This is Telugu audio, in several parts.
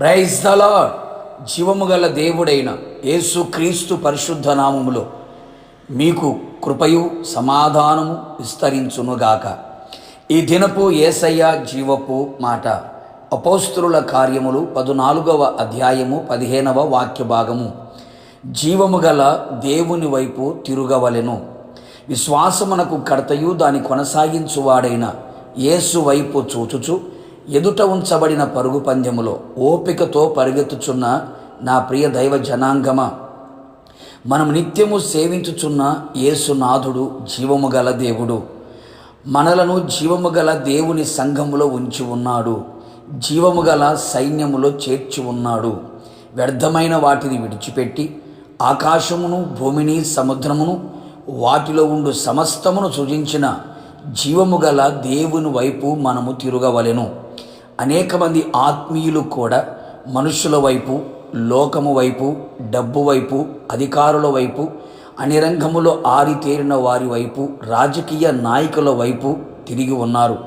ప్రైజ్ ద లార్డ్ జీవము గల దేవుడైన యేసుక్రీస్తు పరిశుద్ధ నామములో మీకు కృపయు సమాధానము విస్తరించునుగాక. ఈ దినపు ఏసయ్య జీవపు మాట అపోస్తుల కార్యములు పదునాలుగవ అధ్యాయము పదిహేనవ వాక్య భాగము. జీవము గల దేవుని వైపు తిరుగవలెను. విశ్వాసమునకు కర్తయు దాని కొనసాగించువాడైన యేసు వైపు చూచుచు ఎదుట ఉంచబడిన పరుగు పందెములో ఓపికతో పరిగెత్తుచున్న నా ప్రియ దైవ జనాంగమ? మనం నిత్యము సేవించుచున్న యేసునాథుడు జీవము గల దేవుడు. మనలను జీవము గల దేవుని సంఘములో ఉంచి ఉన్నాడు. జీవము గల సైన్యములో చేర్చి ఉన్నాడు. వ్యర్థమైన వాటిని విడిచిపెట్టి ఆకాశమును భూమిని సముద్రమును వాటిలో ఉండు సమస్తమును సృజించిన జీవము గల దేవుని వైపు మనము తిరగవలెను. అనేక మంది ఆత్మీయులు కూడా మనుషుల వైపు లోకము వైపు డబ్బు వైపు అధికారుల వైపు అన్ని రంగములో ఆరితేరిన వారి వైపు రాజకీయ నాయకుల వైపు తిరిగి ఉన్నారు.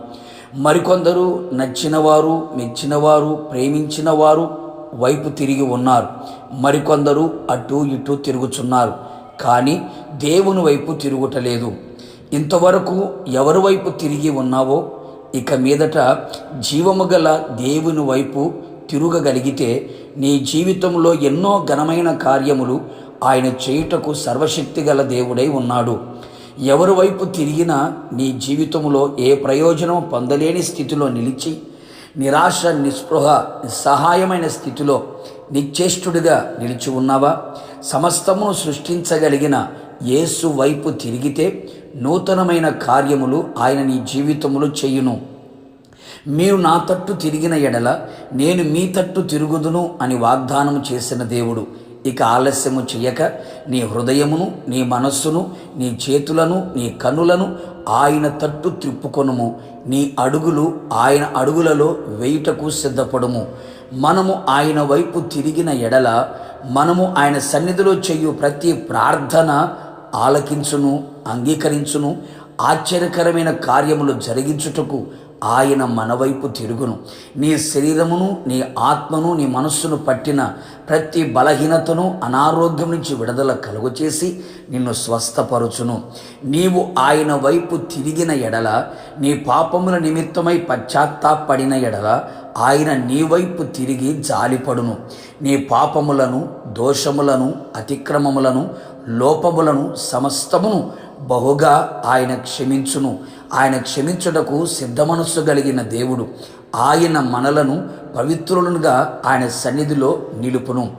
మరికొందరు నచ్చినవారు మెచ్చినవారు ప్రేమించిన వారు వైపు తిరిగి ఉన్నారు. మరికొందరు అటు ఇటు తిరుగుచున్నారు. కానీ దేవుని వైపు తిరుగుటలేదు. ఇంతవరకు ఎవరి వైపు తిరిగి ఉన్నావో ఇక మీదట జీవము గల దేవుని వైపు తిరగగలిగితే నీ జీవితంలో ఎన్నో ఘనమైన కార్యములు ఆయన చేయుటకు సర్వశక్తి గల దేవుడై ఉన్నాడు. ఎవరి వైపు తిరిగినా నీ జీవితంలో ఏ ప్రయోజనం పొందలేని స్థితిలో నిలిచి నిరాశ నిస్పృహ నిస్సహాయమైన స్థితిలో నిశ్చేష్టుడిగా నిలిచి ఉన్నావా? సమస్తమును సృష్టించగలిగిన యేసు వైపు తిరిగితే నూతనమైన కార్యములు ఆయన నీ జీవితములు చేయును. మీరు నా తట్టు తిరిగిన ఎడల నేను మీ తట్టు తిరుగుదును అని వాగ్దానం చేసిన దేవుడు. ఇక ఆలస్యము చేయక నీ హృదయమును నీ మనస్సును నీ చేతులను నీ కన్నులను ఆయన తట్టు త్రిప్పుకొనుము. నీ అడుగులు ఆయన అడుగులలో వేయుటకు సిద్ధపడుము. మనము ఆయన వైపు తిరిగిన ఎడల మనము ఆయన సన్నిధిలో చెయ్యు ప్రతి ప్రార్థన ఆలకించును అంగీకరించును ఆశ్చర్యకరమైన కార్యములు జరిగించుటకు ఆయన మనవైపు తిరుగును. నీ శరీరమును నీ ఆత్మను నీ మనస్సును పట్టిన ప్రతి బలహీనతను అనారోగ్యం నుంచి విడుదల కలుగు చేసి నిన్ను స్వస్థపరుచును. నీవు ఆయన వైపు తిరిగిన ఎడల నీ పాపముల నిమిత్తమై పశ్చాత్తాపడిన ఎడల ఆయన నీ వైపు తిరిగి జాలిపడును. నీ పాపములను దోషములను అతిక్రమములను లోపములను సమస్తమును బహుగా ఆయన క్షమించును. ఆయన క్షమించుటకు సిద్ధ మనస్సు కలిగిన దేవుడు. ఆయన మనలను పవిత్రులుగా ఆయన సన్నిధిలో నిలుపును.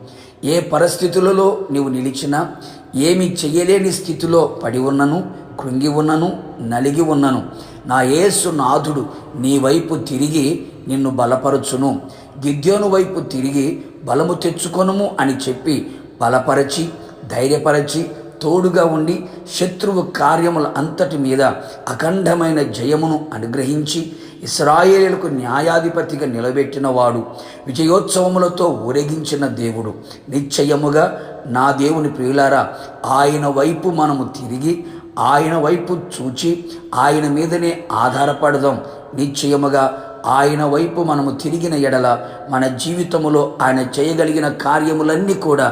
ఏ పరిస్థితులలో నీవు నిలిచినా ఏమి చేయలేని స్థితిలో పడి ఉన్నను కృంగి ఉన్నను నలిగి ఉన్నను. నా యేసు నాథుడు నీ వైపు తిరిగి నిన్ను బలపరచును. గిద్యోను వైపు తిరిగి బలము తెచ్చుకొనుము అని చెప్పి బలపరచి ధైర్యపరచి తోడుగా ఉండి శత్రువు కార్యముల అంతటి మీద అఖండమైన జయమును అనుగ్రహించి ఇస్రాయేలుకు న్యాయాధిపతిగా నిలబెట్టినవాడు విజయోత్సవములతో ఊరేగించిన దేవుడు. నిశ్చయముగా నా దేవుని ప్రియులారా ఆయన వైపు మనము తిరిగి ఆయన వైపు చూచి ఆయన మీదనే ఆధారపడదాం. నిశ్చయముగా ఆయన వైపు మనము తిరిగిన ఎడల మన జీవితములో ఆయన చేయగలిగిన కార్యములన్నీ కూడా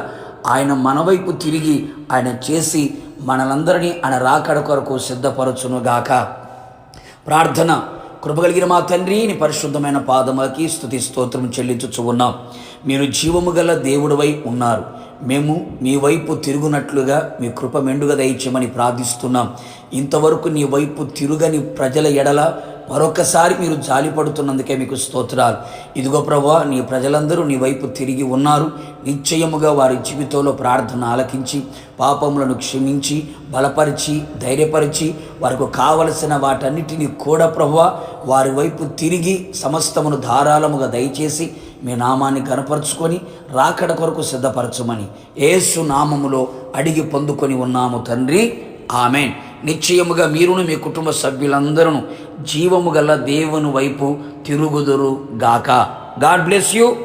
ఆయన మన వైపు తిరిగి ఆయన చేసి మనలందరినీ ఆయన రాకడ కొరకు సిద్ధపరచునుగాక ప్రార్థన కృపగలిగిన మా తండ్రి నీ పరిశుద్ధమైన పాదములకి స్థుతి స్తోత్రం చెల్లించుచు ఉన్నాం. మీరు జీవము గల దేవుడివై ఉన్నారు. మేము మీ వైపు తిరుగునట్లుగా మీ కృప మెండుగా దయచేయమని ప్రార్థిస్తున్నాం. ఇంతవరకు నీ వైపు తిరుగని ప్రజల ఎడల మరొకసారి మీరు జాలిపడుతున్నందుకే మీకు స్తోత్రాలు. ఇదిగో ప్రభా నీ ప్రజలందరూ నీ వైపు తిరిగి ఉన్నారు. నిశ్చయముగా వారి జీవితంలో ప్రార్థన ఆలకించి పాపములను క్షమించి బలపరిచి ధైర్యపరిచి వారికి కావలసిన వాటన్నిటినీ కూడా ప్రభా వారి వైపు తిరిగి సమస్తమును ధారాళముగా దయచేసి మీ నామాన్ని కనపరుచుకొని రాకడ కొరకు సిద్ధపరచమని ఏసు నామములో అడిగి పొందుకొని ఉన్నాము తండ్రి. ఆమెన్. నిశ్చయముగా మీరును మీ కుటుంబ సభ్యులందరూ జీవము గల దేవుని వైపు తిరుగుదురు గాక. God bless you.